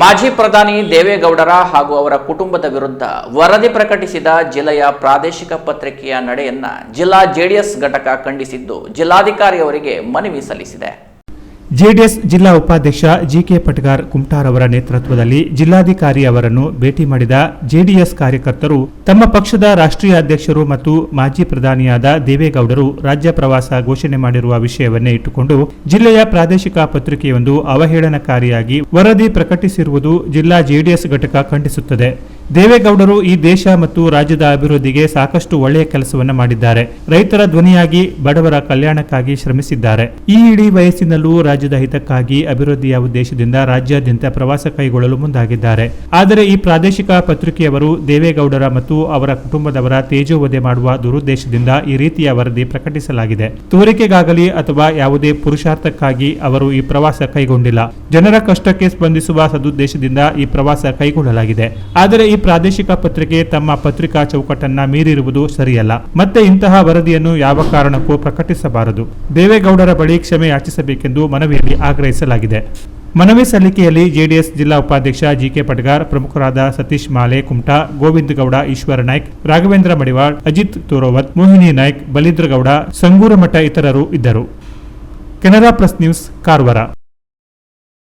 ಮಾಜಿ ಪ್ರಧಾನಿ ದೇವೇಗೌಡರ ಹಾಗೂ ಅವರ ಕುಟುಂಬದ ವಿರುದ್ಧ ವರದಿ ಪ್ರಕಟಿಸಿದ ಜಿಲ್ಲೆಯ ಪ್ರಾದೇಶಿಕ ಪತ್ರಿಕೆಯ ನಡೆಯನ್ನ ಜಿಲ್ಲಾ ಜೆಡಿಎಸ್ ಘಟಕ ಖಂಡಿಸಿದ್ದು ಜಿಲ್ಲಾಧಿಕಾರಿಯವರಿಗೆ ಮನವಿ ಸಲ್ಲಿಸಿದೆ. ಜೆಡಿಎಸ್ ಜಿಲ್ಲಾ ಉಪಾಧ್ಯಕ್ಷ ಜಿಕೆ ಪಟ್ಗಾರ್ ಕುಮಟಾರ್ ಅವರ ನೇತೃತ್ವದಲ್ಲಿ ಜಿಲ್ಲಾಧಿಕಾರಿ ಅವರನ್ನು ಭೇಟಿ ಮಾಡಿದ ಜೆಡಿಎಸ್ ಕಾರ್ಯಕರ್ತರು, ತಮ್ಮ ಪಕ್ಷದ ರಾಷ್ಟ್ರೀಯ ಅಧ್ಯಕ್ಷರು ಮತ್ತು ಮಾಜಿ ಪ್ರಧಾನಿಯಾದ ದೇವೇಗೌಡರು ರಾಜ್ಯ ಪ್ರವಾಸ ಘೋಷಣೆ ಮಾಡಿರುವ ವಿಷಯವನ್ನೇ ಇಟ್ಟುಕೊಂಡು ಜಿಲ್ಲೆಯ ಪ್ರಾದೇಶಿಕ ಪತ್ರಿಕೆಯೊಂದು ಅವಹೇಳನಕಾರಿಯಾಗಿ ವರದಿ ಪ್ರಕಟಿಸಿರುವುದು ಜಿಲ್ಲಾ ಜೆಡಿಎಸ್ ಘಟಕ ಖಂಡಿಸುತ್ತದೆ. ದೇವೇಗೌಡರು ಈ ದೇಶ ಮತ್ತು ರಾಜ್ಯದ ಅಭಿವೃದ್ಧಿಗೆ ಸಾಕಷ್ಟು ಒಳ್ಳೆಯ ಕೆಲಸವನ್ನು ಮಾಡಿದ್ದಾರೆ. ರೈತರ ಧ್ವನಿಯಾಗಿ ಬಡವರ ಕಲ್ಯಾಣಕ್ಕಾಗಿ ಶ್ರಮಿಸಿದ್ದಾರೆ. ಈ ಇಡೀ ವಯಸ್ಸಿನಲ್ಲೂ ರಾಜ್ಯದ ಹಿತಕ್ಕಾಗಿ ಅಭಿವೃದ್ಧಿಯ ಉದ್ದೇಶದಿಂದ ರಾಜ್ಯಾದ್ಯಂತ ಪ್ರವಾಸ ಕೈಗೊಳ್ಳಲು ಮುಂದಾಗಿದ್ದಾರೆ. ಆದರೆ ಈ ಪ್ರಾದೇಶಿಕ ಪತ್ರಿಕೆಯವರು ದೇವೇಗೌಡರ ಮತ್ತು ಅವರ ಕುಟುಂಬದವರ ತೇಜೋವಧೆ ಮಾಡುವ ದುರುದ್ದೇಶದಿಂದ ಈ ರೀತಿಯ ವರದಿ ಪ್ರಕಟಿಸಲಾಗಿದೆ. ತೋರಿಕೆಗಾಗಲಿ ಅಥವಾ ಯಾವುದೇ ಪುರುಷಾರ್ಥಕ್ಕಾಗಿ ಅವರು ಈ ಪ್ರವಾಸ ಕೈಗೊಂಡಿಲ್ಲ. ಜನರ ಕಷ್ಟಕ್ಕೆ ಸ್ಪಂದಿಸುವ ಸದುದ್ದೇಶದಿಂದ ಈ ಪ್ರವಾಸ ಕೈಗೊಳ್ಳಲಾಗಿದೆ. ಆದರೆ ಈ ಪ್ರಾದೇಶಿಕ ಪತ್ರಿಕೆ ತಮ್ಮ ಪತ್ರಿಕಾ ಚೌಕಟ್ಟನ್ನ ಮೀರಿರುವುದು ಸರಿಯಲ್ಲ. ಮತ್ತೆ ಇಂತಹ ವರದಿಯನ್ನು ಯಾವ ಕಾರಣಕ್ಕೂ ಪ್ರಕಟಿಸಬಾರದು. ದೇವೇಗೌಡರ ಬಳಿ ಕ್ಷಮೆ ಯಾಚಿಸಬೇಕೆಂದು ಮನವಿಯಲ್ಲಿ ಆಗ್ರಹಿಸಲಾಗಿದೆ. ಮನವಿ ಸಲ್ಲಿಕೆಯಲ್ಲಿ ಜೆಡಿಎಸ್ ಜಿಲ್ಲಾ ಉಪಾಧ್ಯಕ್ಷ ಜಿಕೆ ಪಟಗಾರ್, ಪ್ರಮುಖರಾದ ಸತೀಶ್ ಮಾಲೆ, ಕುಮಟಾ, ಗೋವಿಂದ ಗೌಡ, ಈಶ್ವರ ನಾಯ್ಕ್, ರಾಘವೇಂದ್ರ ಮಡಿವಾಳ್, ಅಜಿತ್ ತೋರೋವತ್, ಮೋಹಿನಿ ನಾಯ್ಕ್, ಬಲೀಂದ್ರ ಗೌಡ, ಸಂಗೂರಮಠ ಇತರರು ಇದ್ದರು. Canara press news, Karwar.